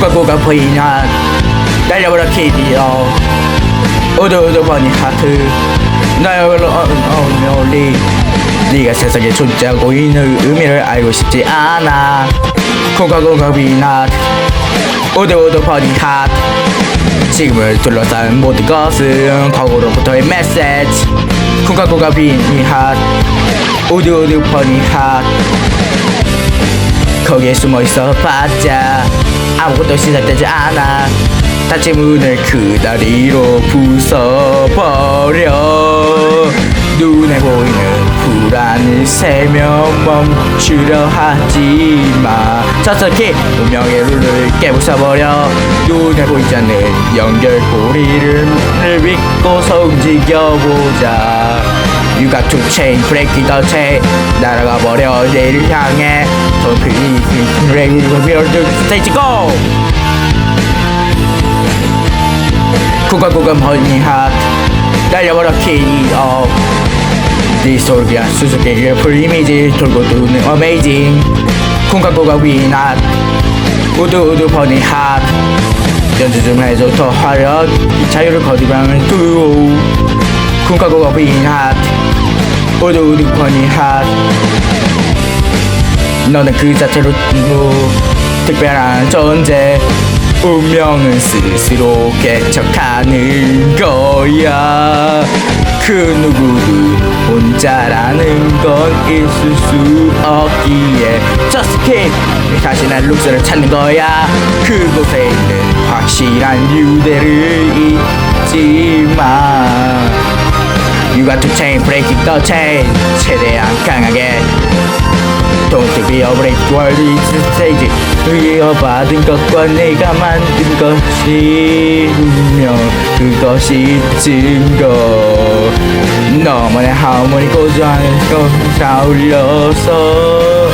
코카코카 보이냐. 날려버려 KDO 우두우두 버니 하트. 나야걸로 어울리. 네가 세상에 존재하고 있는 의미를 알고 싶지 않아. 코카코카 비낫 우두우두 버니 하트. 지금을 둘러싼 모든 것은 과거로부터의 메시지. 코카코카 비니 핫 우두우두 버니 핫 거기에 숨어 있어 봤자 아무것도 시작되지 않아. 닫힌 문을 그 다리로 부숴버려. 눈에 보이는 불안을 세며 멈추려 하지마. 저석히 운명의 룰을 깨부숴버려. 눈에 보이지 않는 연결고리를 믿고서 움직여보자 You got to change, breaking the chain 날아가 버려 내일을 향해. 더 크게 레이를 비어드 스테이지 고! 구간구간 버닝핫. 날려버려 키업 디솔비아 수수께끼를 풀 이미지. 돌고 도는 어메이징 구간구간 위낫. 우두우두 버닝핫. 연주 좀 해줘 더 화력 자유를 거두방을 두오 군가고가 빈핫 우두우두 버닝핫 너는 그 자체로 뭐 특별한 존재 운명은 스스로 개척하는 거야. 그 누구도 혼자라는 건 있을 수 없기에. Just keep 자신의 룩스를 찾는 거야. 그곳에 있는 확실한 유대를 잊지 마 got to change, breaking the chain 최대한 강하게 Don't be a break world is stage 이어받은 것과 내가 만든 것이 분명 그것이 증거 너만의 하모니 고조하는 것다 울려서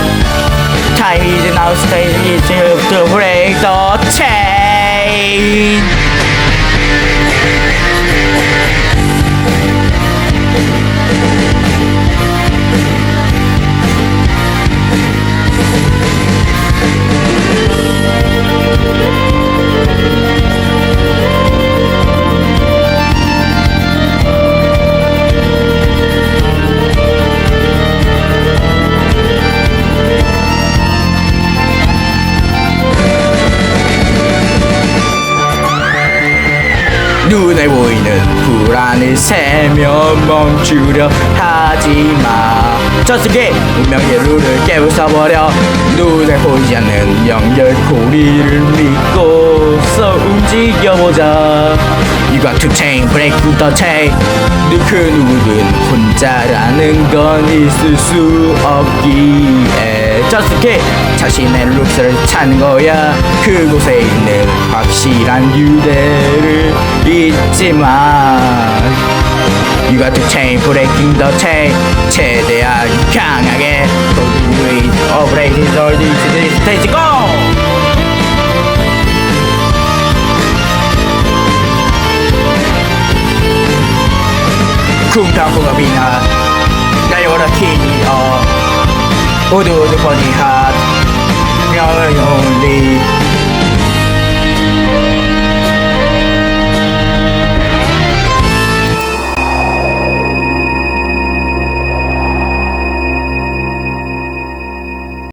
Time is now stage to break the chain 눈에 보이는 불안을 세며 멈추려 하지마. 저승기 운명의 룰을 깨부숴버려. 눈에 보이지 않는 연결고리를 믿고서 움직여보자. You got to change, break the chain. 그 누구든 혼자라는 건 있을 수 없기에. 저승기 자신의 룩스를 찾는 거야. 그곳에 있는 확실한 유대를 마 You got to change, breaking the chain 최대한 강하게 operating all these stage go! 쿵타쿠가 비나 날려오라 키니 어 우두우두 버니하